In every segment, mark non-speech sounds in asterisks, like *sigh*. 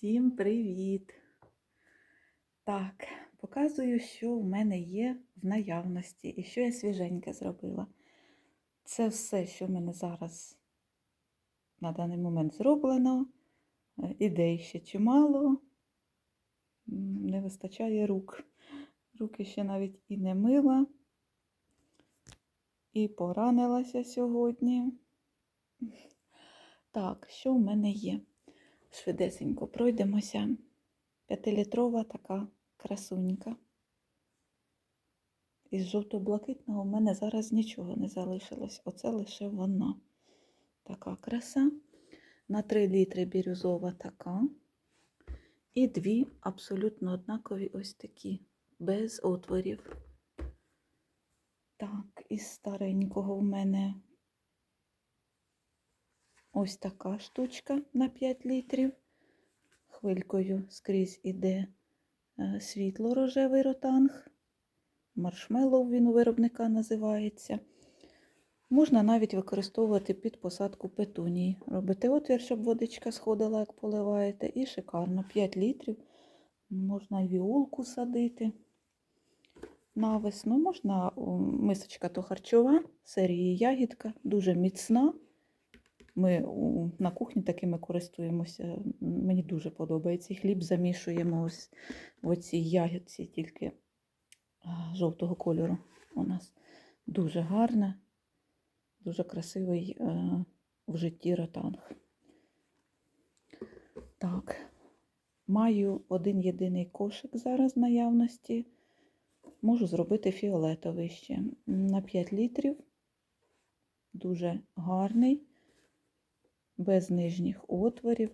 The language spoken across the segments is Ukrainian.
Всім привіт! Так, показую, що в мене є в наявності і що я свіженьке зробила. Це все, що в мене зараз на даний момент зроблено. Е, Ідей ще чимало. Не вистачає рук. Руки ще навіть і не мила. І поранилася сьогодні. Так, що в мене є? Швидесенько пройдемося. П'ятилітрова така красунька. Із жовто-блакитного в мене зараз нічого не залишилось. Оце лише вона. Така краса. На 3 літри бірюзова така. І дві абсолютно однакові ось такі, без отворів. Так, із старенького в мене ось така штучка на 5 літрів. Хвилькою скрізь іде е, світло-рожевий ротанг. Маршмеллоу він у виробника називається. Можна навіть використовувати під посадку петунії. Робите отвір, щоб водичка сходила, як поливаєте, і шикарно. 5 літрів. Можна віолку садити. На весну можна мисочка то харчова, серії ягідка, дуже міцна. Ми на кухні такими користуємося. Мені дуже подобається. Хліб замішуємо ось в оцій ягідці, тільки жовтого кольору у нас. Дуже гарна, дуже красивий е, в житті ротанг. Так, маю один єдиний кошик зараз наявності. Можу зробити фіолетовий ще на 5 літрів. Дуже гарний, без нижніх отворів,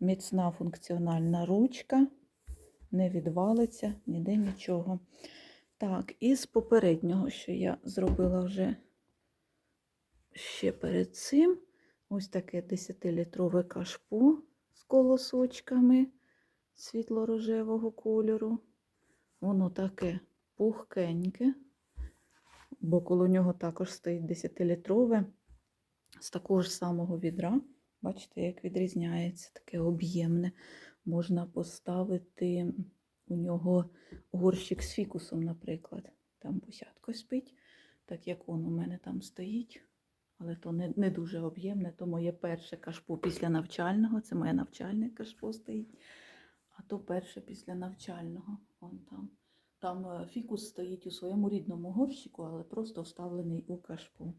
міцна функціональна ручка, не відвалиться, ніде нічого. Так, із попереднього, що я зробила вже ще перед цим, ось таке 10-літрове кашпо з колосочками світло-рожевого кольору. Воно таке пухкеньке, бо коло нього також стоїть 10-літрове з такого ж самого відра. Бачите, як відрізняється, таке об'ємне. Можна поставити у нього горщик з фікусом, наприклад. Там посядко спить, так як он у мене там стоїть. Але то не, не дуже об'ємне, то моє перше кашпо після навчального. Це моє навчальне кашпо стоїть. А то перше після навчального. Вон там. Там е, фікус стоїть у своєму рідному горщику, але просто вставлений у кашпо.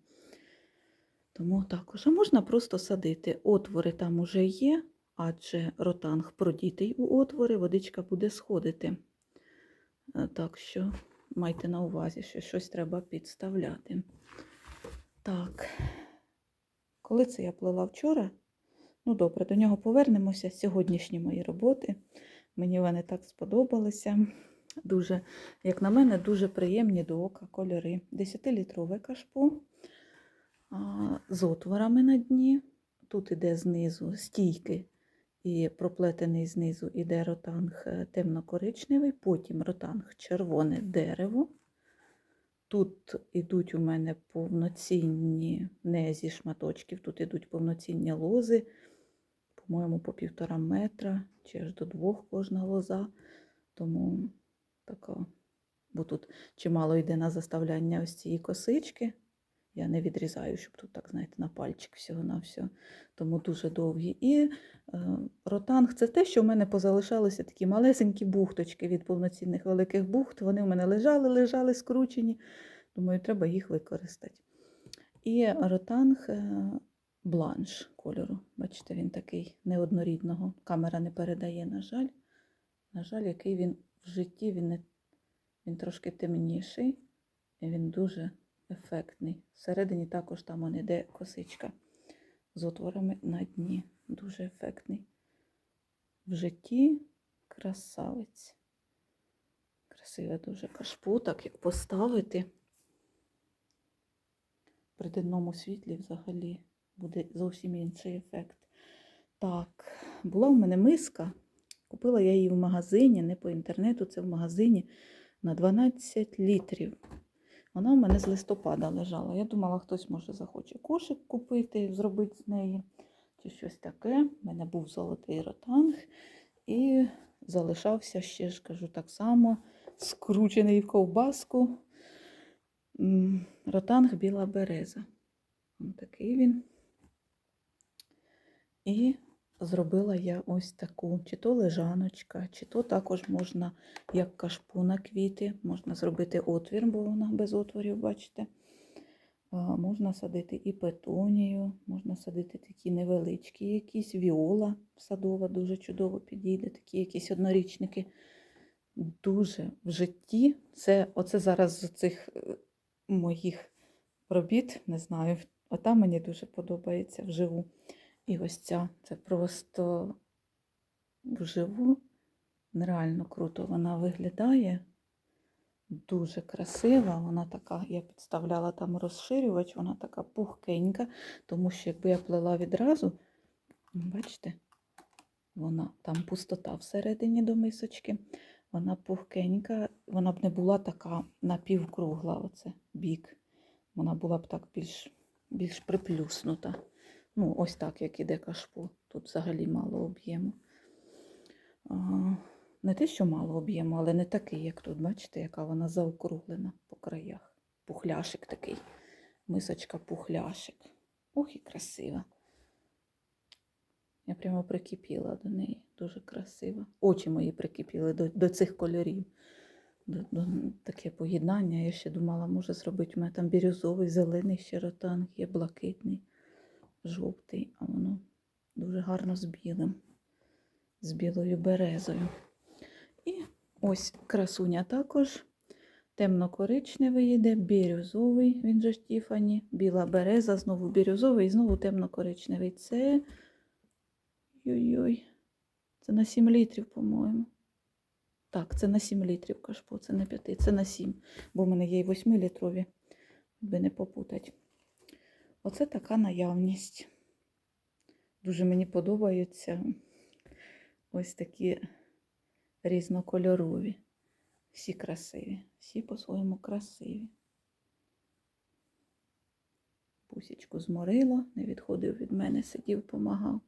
Тому також можна просто садити. Отвори там уже є, адже ротанг продітий у отвори, водичка буде сходити. Е, Так що майте на увазі, що щось треба підставляти. Так, коли це я плела вчора? Ну, добре, до нього повернемося. Сьогоднішні мої роботи. Мені вони так сподобалися. Дуже, як на мене, дуже приємні до ока кольори. 10-літрове кашпо з отворами на дні. Тут іде знизу стійки і проплетений знизу іде ротанг е, темно-коричневий, потім ротанг червоне дерево. Тут ідуть у мене повноцінні, не зі шматочків, тут ідуть повноцінні лози, по-моєму, по півтора метра, чи аж до двох кожна лоза. Тому така, бо тут чимало йде на заставляння ось цієї косички. Я не відрізаю, щоб тут, так, знаєте, на пальчик всього-навсього. Тому дуже довгі. І е, ротанг це те, що в мене позалишалися такі малесенькі бухточки від повноцінних великих бухт. Вони в мене лежали, лежали скручені. Думаю, треба їх використати. І ротанг е, бланш кольору. Бачите, він такий неоднорідного. Камера не передає, на жаль. На жаль, який він в житті, він, не, він трошки темніший. І він дуже ефектний. Всередині також там он іде косичка з отворами на дні. Дуже ефектний. В житті красавець. Красиве дуже кашпо, так як поставити. При денному світлі взагалі буде зовсім інший ефект. Так, була в мене миска. Купила я її в магазині, не по інтернету, це в магазині на 12 літрів. Вона у мене з листопада лежала. Я думала, хтось може захоче кошик купити, зробити з неї чи щось таке. У мене був золотий ротанг. І залишався ще ж кажу так само, скручений в ковбаску. Ротанг біла береза. Ось такий він. І зробила я ось таку, чи то лежаночка, чи то також можна, як кашпу на квіти, можна зробити отвір, бо вона без отворів, бачите. Можна садити і петунію, можна садити такі невеличкі якісь, віола садова дуже чудово підійде, такі якісь однорічники. Дуже в житті. Це оце зараз з цих е, моїх робіт, не знаю, ота мені дуже подобається вживу. І ось ця, це просто вживу. Нереально круто вона виглядає. Дуже красива. Вона така, я підставляла там розширювач, вона така пухкенька, тому що якби я плела відразу, бачите, вона там пустота всередині до мисочки. Вона пухкенька, вона б не була така напівкругла, оце бік. Вона була б так більш, більш приплюснута. Ну, ось так, як іде кашпо. Тут взагалі мало об'єму. Не те, що мало об'єму, але не такий, як тут. Бачите, яка вона заокруглена по краях. Пухляшик такий. Мисочка пухляшик. Ох, і красива. Я прямо прикипіла до неї. Дуже красива. Очі мої прикипіли до, до цих кольорів. До, до, таке поєднання. Я ще думала, може зробити. У мене там бірюзовий, зелений ще ротанг, є блакитний, жовтий, а воно дуже гарно з білим, з білою березою. І ось красуня також. Темно-коричневий йде, бірюзовий, він же Тіфані, біла береза, знову бірюзовий і знову темно-коричневий. Це. Ой-ой. Це на 7 літрів, по-моєму. Так, це на 7 літрів кашпо, це на 5, це на 7, бо в мене є й 8-літрові, аби не попутати. Оце така наявність. Дуже мені подобаються ось такі різнокольорові. Всі красиві, всі по-своєму красиві. Пусічку зморила, не відходив від мене, сидів, помагав,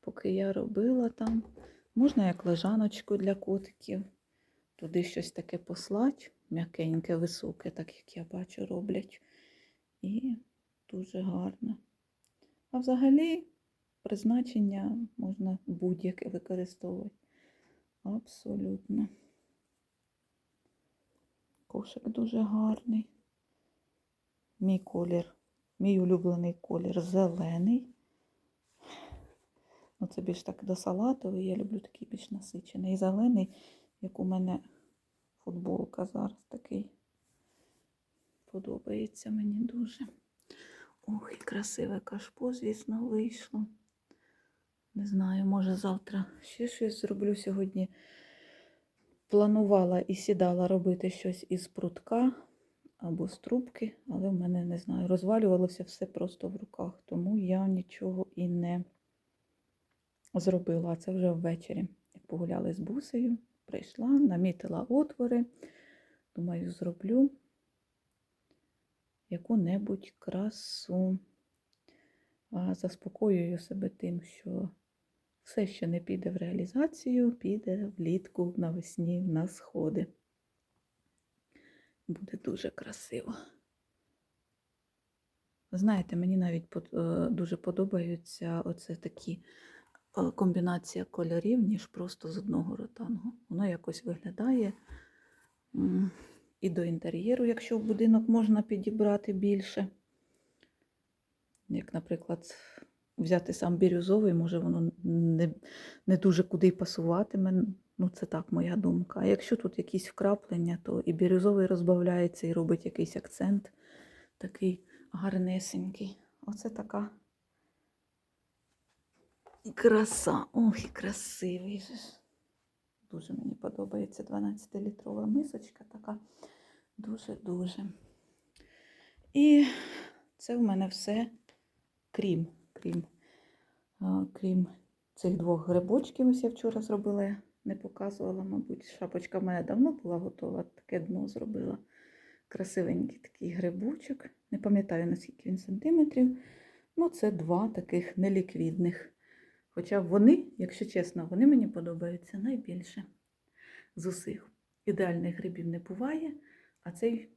поки я робила там. Можна як лежаночку для котиків. Туди щось таке послать, м'якеньке, високе, так як я бачу, роблять. І дуже гарно. А взагалі призначення можна будь-яке використовувати. Абсолютно. Кошик дуже гарний. Мій колір, мій улюблений колір зелений. Ну, це більш так до салатовий. Я люблю такий більш насичений. І Зелений, як у мене футболка зараз такий. Подобається мені дуже. І красиве кашпо, звісно, вийшло. Не знаю, може завтра ще щось зроблю сьогодні. Планувала і сідала робити щось із прутка або з трубки, але в мене не знаю, розвалювалося все просто в руках, тому я нічого і не зробила. Це вже ввечері. Як погуляли з бусею, прийшла, намітила отвори. Думаю, зроблю яку-небудь красу. Заспокоюю себе тим, що все, що не піде в реалізацію, піде влітку навесні на сходи. Буде дуже красиво. Знаєте, мені навіть е, дуже подобаються оце такі е, комбінація кольорів, ніж просто з одного ротангу. Воно якось виглядає і до інтер'єру, якщо будинок можна підібрати більше. Як, наприклад, взяти сам бірюзовий, може воно не, не дуже куди пасуватиме. Ну, це так моя думка. А якщо тут якісь вкраплення, то і бірюзовий розбавляється і робить якийсь акцент такий гарнесенький. Оце така краса. Ох, красивий. Дуже мені подобається 12-літрова мисочка така. Дуже-дуже. І це в мене все, крім, крім, крім цих двох грибочків. Ось я вчора зробила, я не показувала, мабуть, шапочка в мене давно була готова, таке дно зробила. Красивенький такий грибочок. Не пам'ятаю, наскільки він сантиметрів. Ну, це два таких неліквідних Хоча вони, якщо чесно, вони мені подобаються найбільше з усіх. Ідеальних грибів не буває, а цей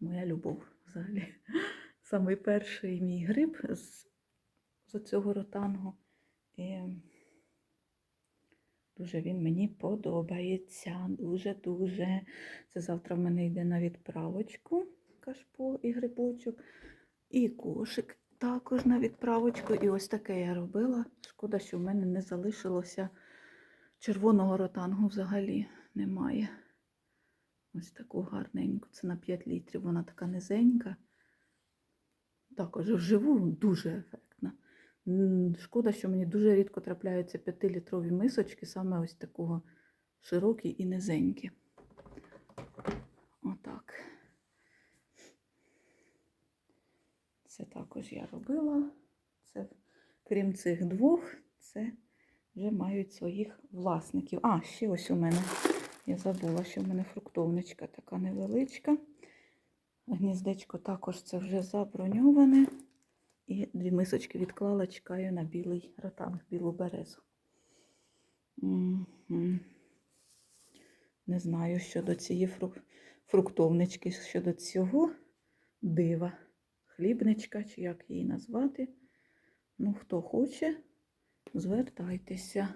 моя любов взагалі. *laughs* Самий перший мій гриб з, з цього ротангу. І дуже він мені подобається. Дуже-дуже. Це завтра в мене йде на відправочку кашпо і грибочок. І кошик також на відправочку. І ось таке я робила. Шкода, що в мене не залишилося червоного ротангу взагалі немає. Ось таку гарненьку. Це на 5 літрів. Вона така низенька. Також вживу дуже ефектна. Шкода, що мені дуже рідко трапляються 5-літрові мисочки, саме ось такого широкі і низенькі. Це також я робила. Це, крім цих двох, це вже мають своїх власників. А, ще ось у мене. Я забула, що в мене фруктовничка така невеличка. Гніздечко також це вже заброньоване. І дві мисочки відклала, чекаю на білий ротанг, білу березу. Не знаю щодо цієї фру- фруктовнички, щодо цього дива. Хлібничка, чи як її назвати. Ну, хто хоче, звертайтеся.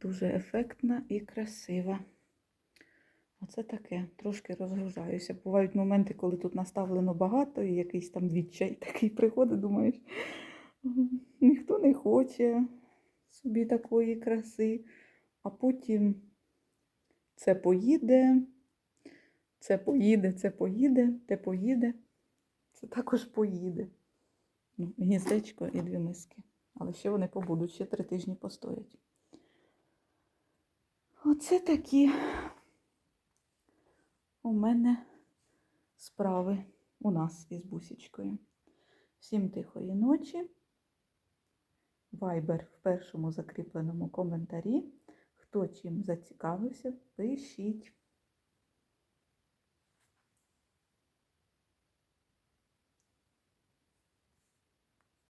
Дуже ефектна і красива. Оце таке, трошки розгружаюся. Бувають моменти, коли тут наставлено багато, і якийсь там відчай такий приходить, думаєш, ніхто не хоче собі такої краси, а потім це поїде, це поїде, це поїде, те поїде, це також поїде. Ну, гніздечко і дві миски. Але ще вони побудуть, ще три тижні постоять. Оце такі у мене справи у нас із бусічкою. Всім тихої ночі. Вайбер в першому закріпленому коментарі. Хто чим зацікавився, пишіть.